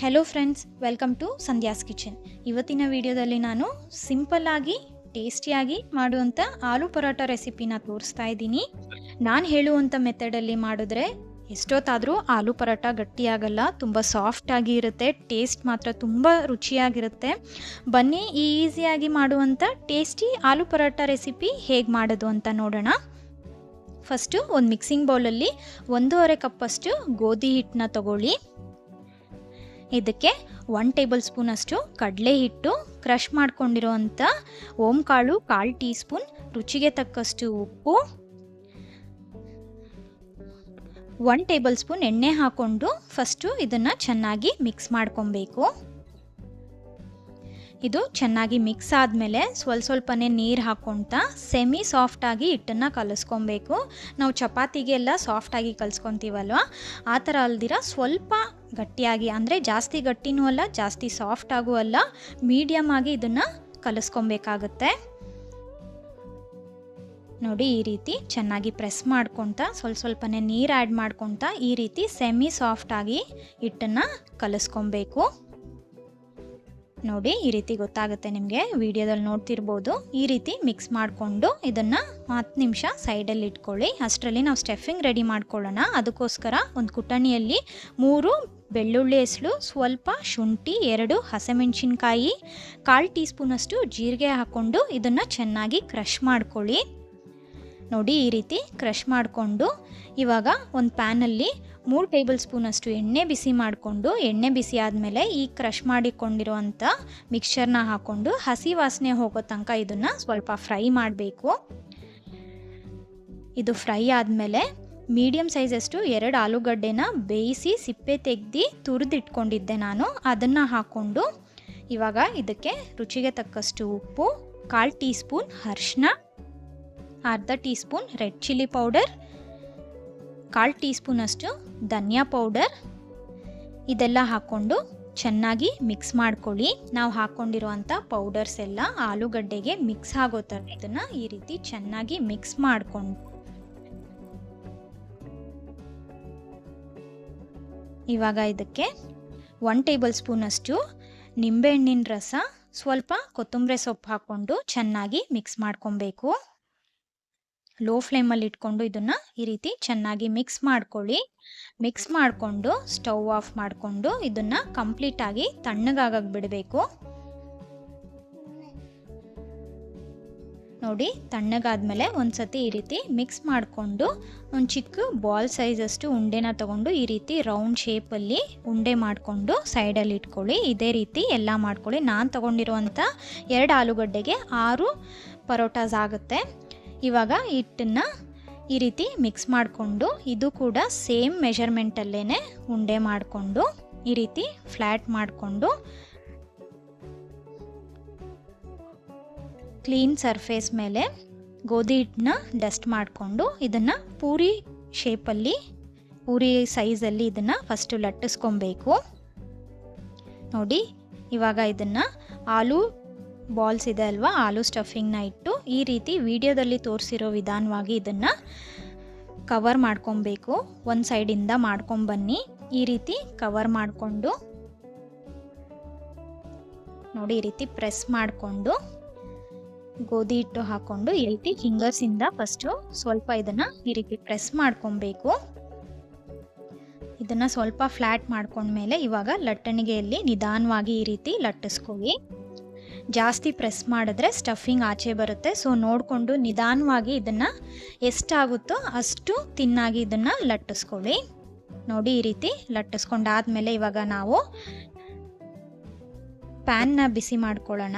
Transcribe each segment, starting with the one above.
Hello friends welcome to Sandhya's kitchen ಇವತ್ತಿನ ವಿಡಿಯೋದಲ್ಲಿ ನಾನು ಸಿಂಪಲ್ಲಾಗಿ ಟೇಸ್ಟಿಯಾಗಿ ಮಾಡುವಂಥ ಆಲೂ ಪರೋಟ ರೆಸಿಪಿನ ತೋರಿಸ್ತಾ ಇದ್ದೀನಿ. ನಾನು ಹೇಳುವಂಥ ಮೆಥಡಲ್ಲಿ ಮಾಡಿದ್ರೆ ಎಷ್ಟೊತ್ತಾದರೂ ಆಲೂ ಪರೋಟ ಗಟ್ಟಿಯಾಗಲ್ಲ, ತುಂಬ ಸಾಫ್ಟಾಗಿ ಇರುತ್ತೆ ಟೇಸ್ಟ್ ಮಾತ್ರ ತುಂಬ ರುಚಿಯಾಗಿರುತ್ತೆ. ಬನ್ನಿ ಈಸಿಯಾಗಿ ಮಾಡುವಂಥ ಟೇಸ್ಟಿ ಆಲೂ ಪರೋಟ ರೆಸಿಪಿ ಹೇಗೆ ಮಾಡೋದು ಅಂತ ನೋಡೋಣ. ಫಸ್ಟು ಒಂದು ಮಿಕ್ಸಿಂಗ್ ಬೌಲಲ್ಲಿ ಒಂದೂವರೆ ಕಪ್ಪಷ್ಟು ಗೋಧಿ ಹಿಟ್ಟನ್ನ ತಗೊಳ್ಳಿ. ಇದಕ್ಕೆ ಒನ್ ಟೇಬಲ್ ಸ್ಪೂನ್ ಅಷ್ಟು ಕಡಲೆ ಹಿಟ್ಟು ಕ್ರಷ್ ಮಾಡ್ಕೊಂಡಿರೋವಂಥ ಓಂಕಾಳು ಕಾಲು ಟೀ ಸ್ಪೂನ್, ರುಚಿಗೆ ತಕ್ಕಷ್ಟು ಉಪ್ಪು ಒನ್ ಟೇಬಲ್ ಸ್ಪೂನ್ ಎಣ್ಣೆ ಹಾಕ್ಕೊಂಡು ಫಸ್ಟು ಇದನ್ನು ಚೆನ್ನಾಗಿ ಮಿಕ್ಸ್ ಮಾಡ್ಕೊಬೇಕು. ಇದು ಚೆನ್ನಾಗಿ ಮಿಕ್ಸ್ ಆದಮೇಲೆ ಸ್ವಲ್ಪ ಸ್ವಲ್ಪನೇ ನೀರು ಹಾಕ್ಕೊಳ್ತಾ ಸೆಮಿ ಸಾಫ್ಟಾಗಿ ಹಿಟ್ಟನ್ನು ಕಲಿಸ್ಕೊಬೇಕು. ನಾವು ಚಪಾತಿಗೆಲ್ಲ ಸಾಫ್ಟಾಗಿ ಕಲಿಸ್ಕೊತೀವಲ್ವ? ಆ ಥರ ಅಲ್ದಿರ ಸ್ವಲ್ಪ ಗಟ್ಟಿಯಾಗಿ, ಅಂದರೆ ಜಾಸ್ತಿ ಗಟ್ಟಿನೂ ಅಲ್ಲ, ಜಾಸ್ತಿ ಸಾಫ್ಟಾಗೂ ಅಲ್ಲ ಮೀಡಿಯಮ್ ಆಗಿ ಇದನ್ನು ಕಲಿಸ್ಕೊಬೇಕಾಗತ್ತೆ. ನೋಡಿ, ಈ ರೀತಿ ಚೆನ್ನಾಗಿ ಪ್ರೆಸ್ ಮಾಡ್ಕೊತ, ಸ್ವಲ್ಪ ಸ್ವಲ್ಪನೇ ನೀರು ಆ್ಯಡ್ ಮಾಡ್ಕೊತ, ಈ ರೀತಿ ಸೆಮಿ ಸಾಫ್ಟಾಗಿ ಹಿಟ್ಟನ್ನು ಕಲಿಸ್ಕೊಬೇಕು. ನೋಡಿ, ಈ ರೀತಿ ಗೊತ್ತಾಗುತ್ತೆ ನಿಮಗೆ, ವಿಡಿಯೋದಲ್ಲಿ ನೋಡ್ತಿರ್ಬೋದು. ಈ ರೀತಿ ಮಿಕ್ಸ್ ಮಾಡಿಕೊಂಡು ಇದನ್ನು ಹತ್ತು ನಿಮಿಷ ಸೈಡಲ್ಲಿ ಇಟ್ಕೊಳ್ಳಿ. ಅಷ್ಟರಲ್ಲಿ ನಾವು ಸ್ಟಫಿಂಗ್ ರೆಡಿ ಮಾಡ್ಕೊಳ್ಳೋಣ. ಅದಕ್ಕೋಸ್ಕರ ಒಂದು ಕುಟಣಿಯಲ್ಲಿ ಮೂರು ಬೆಳ್ಳುಳ್ಳಿ ಹೆಸಳು, ಸ್ವಲ್ಪ ಶುಂಠಿ, ಎರಡು ಹಸಿಮೆಣಸಿನ್ಕಾಯಿ, ಕಾಲು ಟೀ ಸ್ಪೂನಷ್ಟು ಜೀರಿಗೆ ಹಾಕ್ಕೊಂಡು ಇದನ್ನು ಚೆನ್ನಾಗಿ ಕ್ರಷ್ ಮಾಡ್ಕೊಳ್ಳಿ. ನೋಡಿ, ಈ ರೀತಿ ಕ್ರಷ್ ಮಾಡಿಕೊಂಡು ಇವಾಗ ಒಂದು ಪ್ಯಾನಲ್ಲಿ ಮೂರು ಟೇಬಲ್ ಸ್ಪೂನಷ್ಟು ಎಣ್ಣೆ ಬಿಸಿ ಮಾಡಿಕೊಂಡು, ಎಣ್ಣೆ ಬಿಸಿ ಆದಮೇಲೆ ಈ ಕ್ರಷ್ ಮಾಡಿಕೊಂಡಿರುವಂಥ ಮಿಕ್ಸ್ಚರ್ನ ಹಾಕ್ಕೊಂಡು ಹಸಿ ವಾಸನೆ ಹೋಗೋ ತನಕ ಇದನ್ನು ಸ್ವಲ್ಪ ಫ್ರೈ ಮಾಡಬೇಕು. ಇದು ಫ್ರೈ ಆದಮೇಲೆ ಮೀಡಿಯಮ್ ಸೈಜಷ್ಟು ಎರಡು ಆಲೂಗಡ್ಡೆನ ಬೇಯಿಸಿ ಸಿಪ್ಪೆ ತೆಗ್ದು ತುರಿದಿಟ್ಕೊಂಡಿದ್ದೆ ನಾನು. ಅದನ್ನು ಹಾಕ್ಕೊಂಡು ಇವಾಗ ಇದಕ್ಕೆ ರುಚಿಗೆ ತಕ್ಕಷ್ಟು ಉಪ್ಪು, ಕಾಲು ಟೀ ಸ್ಪೂನ್ ಅರ್ಶಿನ ಅರ್ಧ teaspoon red chilli powder, ಕಾಲು ಟೀ ಸ್ಪೂನಷ್ಟು ಧನಿಯಾ ಪೌಡರ್. ಇದೆಲ್ಲ ಹಾಕ್ಕೊಂಡು ಚೆನ್ನಾಗಿ ಮಿಕ್ಸ್ ಮಾಡ್ಕೊಳ್ಳಿ. ನಾವು ಹಾಕ್ಕೊಂಡಿರುವಂಥ ಪೌಡರ್ಸ್ ಎಲ್ಲ ಆಲೂಗಡ್ಡೆಗೆ ಮಿಕ್ಸ್ ಆಗೋ ಥರ ಇದನ್ನು ಈ ರೀತಿ ಚೆನ್ನಾಗಿ ಮಿಕ್ಸ್ ಮಾಡಿಕೊಂಡು ಇವಾಗ ಇದಕ್ಕೆ ಒನ್ ಟೇಬಲ್ ಸ್ಪೂನಷ್ಟು ನಿಂಬೆಹಣ್ಣಿನ ರಸ, ಸ್ವಲ್ಪ ಕೊತ್ತಂಬರಿ ಸೊಪ್ಪು ಹಾಕ್ಕೊಂಡು ಚೆನ್ನಾಗಿ ಮಿಕ್ಸ್ ಮಾಡ್ಕೊಬೇಕು. ಲೋ ಫ್ಲೇಮಲ್ಲಿ ಇಟ್ಕೊಂಡು ಇದನ್ನು ಈ ರೀತಿ ಚೆನ್ನಾಗಿ ಮಿಕ್ಸ್ ಮಾಡ್ಕೊಳ್ಳಿ. ಮಿಕ್ಸ್ ಮಾಡಿಕೊಂಡು ಸ್ಟವ್ ಆಫ್ ಮಾಡಿಕೊಂಡು ಇದನ್ನು ಕಂಪ್ಲೀಟಾಗಿ ತಣ್ಣಗಾಗಕ್ಕೆ ಬಿಡಬೇಕು ನೋಡಿ, ತಣ್ಣಗಾದಮೇಲೆ ಒಂದು ಸತಿ ಈ ರೀತಿ ಮಿಕ್ಸ್ ಮಾಡಿಕೊಂಡು ಒಂದು ಚಿಕ್ಕ ಬಾಲ್ ಸೈಜಷ್ಟು ಉಂಡೆನ ತಗೊಂಡು ಈ ರೀತಿ ರೌಂಡ್ ಶೇಪಲ್ಲಿ ಉಂಡೆ ಮಾಡಿಕೊಂಡು ಸೈಡಲ್ಲಿ ಇಟ್ಕೊಳ್ಳಿ. ಇದೇ ರೀತಿ ಎಲ್ಲ ಮಾಡ್ಕೊಳ್ಳಿ. ನಾನು ತೊಗೊಂಡಿರುವಂಥ ಎರಡು ಆಲೂಗಡ್ಡೆಗೆ ಆರು ಪರೋಟಾಸ್ ಆಗುತ್ತೆ. ಇವಾಗ ಹಿಟ್ಟನ್ನು ಈ ರೀತಿ ಮಿಕ್ಸ್ ಮಾಡಿಕೊಂಡು ಇದು ಕೂಡ ಸೇಮ್ ಮೆಷರ್ಮೆಂಟಲ್ಲೇ ಉಂಡೆ ಮಾಡಿಕೊಂಡು ಈ ರೀತಿ ಫ್ಲ್ಯಾಟ್ ಮಾಡಿಕೊಂಡು ಕ್ಲೀನ್ ಸರ್ಫೇಸ್ ಮೇಲೆ ಗೋಧಿ ಹಿಟ್ಟನ್ನ ಡಸ್ಟ್ ಮಾಡಿಕೊಂಡು ಇದನ್ನು ಪೂರಿ ಶೇಪಲ್ಲಿ ಪೂರಿ ಸೈಜಲ್ಲಿ ಇದನ್ನು ಫಸ್ಟು ಲಟ್ಟಿಸ್ಕೊಬೇಕು. ನೋಡಿ, ಇವಾಗ ಇದನ್ನು ಆಲೂ ಬಾಲ್ಸ್ ಇದೆ ಅಲ್ವಾ, ಆಲೂ ಸ್ಟಫಿಂಗ್ನ ಇಟ್ಟು ಈ ರೀತಿ ವಿಡಿಯೋದಲ್ಲಿ ತೋರಿಸಿರೋ ವಿಧಾನವಾಗಿ ಇದನ್ನು ಕವರ್ ಮಾಡ್ಕೊಬೇಕು. ಒಂದು ಸೈಡಿಂದ ಮಾಡ್ಕೊಂಬನ್ನಿ ಈ ರೀತಿ ಕವರ್ ಮಾಡಿಕೊಂಡು, ನೋಡಿ, ಈ ರೀತಿ ಪ್ರೆಸ್ ಮಾಡಿಕೊಂಡು. ಗೋಧಿ ಹಿಟ್ಟು ಹಾಕೊಂಡು ಈ ರೀತಿ ಫಿಂಗರ್ಸಿಂದ ಫಸ್ಟು ಸ್ವಲ್ಪ ಇದನ್ನು ಈ ರೀತಿ ಪ್ರೆಸ್ ಮಾಡ್ಕೊಬೇಕು. ಇದನ್ನು ಸ್ವಲ್ಪ ಫ್ಲ್ಯಾಟ್ ಮಾಡ್ಕೊಂಡ್ಮೇಲೆ ಇವಾಗ ಲಟ್ಟಣಿಗೆಯಲ್ಲಿ ನಿಧಾನವಾಗಿ ಈ ರೀತಿ ಲಟ್ಟಿಸ್ಕೊಳ್ಳಿ. ಜಾಸ್ತಿ ಪ್ರೆಸ್ ಮಾಡಿದ್ರೆ ಸ್ಟಫಿಂಗ್ ಆಚೆ ಬರುತ್ತೆ. ಸೊ ನೋಡಿಕೊಂಡು ನಿಧಾನವಾಗಿ ಇದನ್ನು ಎಷ್ಟಾಗುತ್ತೋ ಅಷ್ಟು ತಿನ್ನಾಗಿ ಇದನ್ನು ಲಟ್ಟಿಸ್ಕೊಳ್ಳಿ. ನೋಡಿ ಈ ರೀತಿ ಲಟ್ಟಿಸ್ಕೊಂಡಾದ್ಮೇಲೆ ಇವಾಗ ನಾವು ಪ್ಯಾನ್ನ ಬಿಸಿ ಮಾಡ್ಕೊಳ್ಳೋಣ.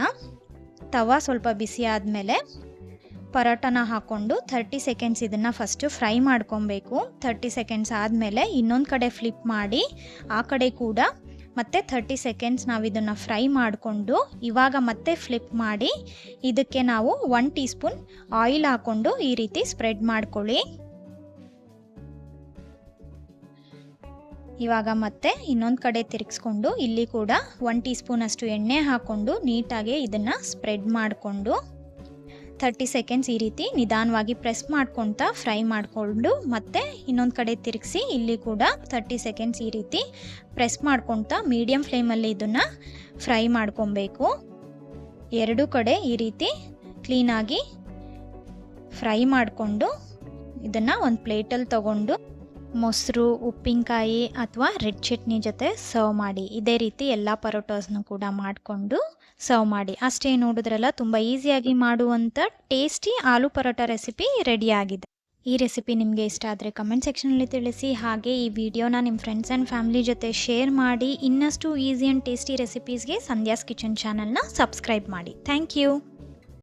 ತವ ಸ್ವಲ್ಪ ಬಿಸಿ ಆದಮೇಲೆ ಪರೋಟನ ಹಾಕ್ಕೊಂಡು ಥರ್ಟಿ ಸೆಕೆಂಡ್ಸ್ ಇದನ್ನು ಫಸ್ಟು ಫ್ರೈ ಮಾಡ್ಕೊಬೇಕು. ಥರ್ಟಿ ಸೆಕೆಂಡ್ಸ್ ಆದಮೇಲೆ ಇನ್ನೊಂದು ಕಡೆ ಫ್ಲಿಪ್ ಮಾಡಿ ಆ ಕಡೆ ಕೂಡ ಮತ್ತೆ ಥರ್ಟಿ ಸೆಕೆಂಡ್ಸ್ ನಾವು ಇದನ್ನು ಫ್ರೈ ಮಾಡಿಕೊಂಡು ಇವಾಗ ಮತ್ತೆ ಫ್ಲಿಪ್ ಮಾಡಿ ಇದಕ್ಕೆ ನಾವು ಒನ್ ಟೀ ಸ್ಪೂನ್ ಆಯಿಲ್ ಹಾಕ್ಕೊಂಡು ಈ ರೀತಿ ಸ್ಪ್ರೆಡ್ ಮಾಡ್ಕೊಳ್ಳಿ. ಇವಾಗ ಮತ್ತೆ ಇನ್ನೊಂದು ಕಡೆ ತಿರುಗಿಸ್ಕೊಂಡು ಇಲ್ಲಿ ಕೂಡ ಒನ್ ಟೀ ಸ್ಪೂನ್ ಅಷ್ಟು ಎಣ್ಣೆ ಹಾಕ್ಕೊಂಡು ನೀಟಾಗಿ ಇದನ್ನು ಸ್ಪ್ರೆಡ್ ಮಾಡಿಕೊಂಡು ತರ್ಟಿ ಸೆಕೆಂಡ್ಸ್ ಈ ರೀತಿ ನಿಧಾನವಾಗಿ ಪ್ರೆಸ್ ಮಾಡ್ಕೊತಾ ಫ್ರೈ ಮಾಡಿಕೊಂಡು ಮತ್ತೆ ಇನ್ನೊಂದು ಕಡೆ ತಿರುಗಿಸಿ ಇಲ್ಲಿ ಕೂಡ ತರ್ಟಿ ಸೆಕೆಂಡ್ಸ್ ಈ ರೀತಿ ಪ್ರೆಸ್ ಮಾಡ್ಕೊತಾ ಮೀಡಿಯಮ್ ಫ್ಲೇಮಲ್ಲಿ ಇದನ್ನು ಫ್ರೈ ಮಾಡ್ಕೊಬೇಕು. ಎರಡೂ ಕಡೆ ಈ ರೀತಿ ಕ್ಲೀನಾಗಿ ಫ್ರೈ ಮಾಡಿಕೊಂಡು ಇದನ್ನು ಒಂದು ಪ್ಲೇಟಲ್ಲಿ ತಗೊಂಡು ಮೊಸರು, ಉಪ್ಪಿನಕಾಯಿ ಅಥವಾ ರೆಡ್ ಚಟ್ನಿ ಜೊತೆ ಸರ್ವ್ ಮಾಡಿ. ಇದೇ ರೀತಿ ಎಲ್ಲ ಪರೋಟೋಸ್ನು ಕೂಡ ಮಾಡಿಕೊಂಡು ಸರ್ವ್ ಮಾಡಿ. ಅಷ್ಟೇ ನೋಡಿದ್ರಲ್ಲ, ತುಂಬ ಈಸಿಯಾಗಿ ಮಾಡುವಂಥ ಟೇಸ್ಟಿ ಆಲೂ ಪರೋಟ ರೆಸಿಪಿ ರೆಡಿಯಾಗಿದೆ ಈ ರೆಸಿಪಿ ನಿಮಗೆ ಇಷ್ಟ ಆದರೆ ಕಮೆಂಟ್ ಸೆಕ್ಷನಲ್ಲಿ ತಿಳಿಸಿ. ಹಾಗೆ ಈ ವಿಡಿಯೋನ ನಿಮ್ಮ ಫ್ರೆಂಡ್ಸ್ ಆ್ಯಂಡ್ ಫ್ಯಾಮಿಲಿ ಜೊತೆ ಶೇರ್ ಮಾಡಿ. ಇನ್ನಷ್ಟು ಈಸಿ ಆ್ಯಂಡ್ ಟೇಸ್ಟಿ ರೆಸಿಪೀಸ್ಗೆ ಸಂಧ್ಯಾಸ್ ಕಿಚನ್ ಚಾನಲ್ನ ಸಬ್ಸ್ಕ್ರೈಬ್ ಮಾಡಿ. Thank you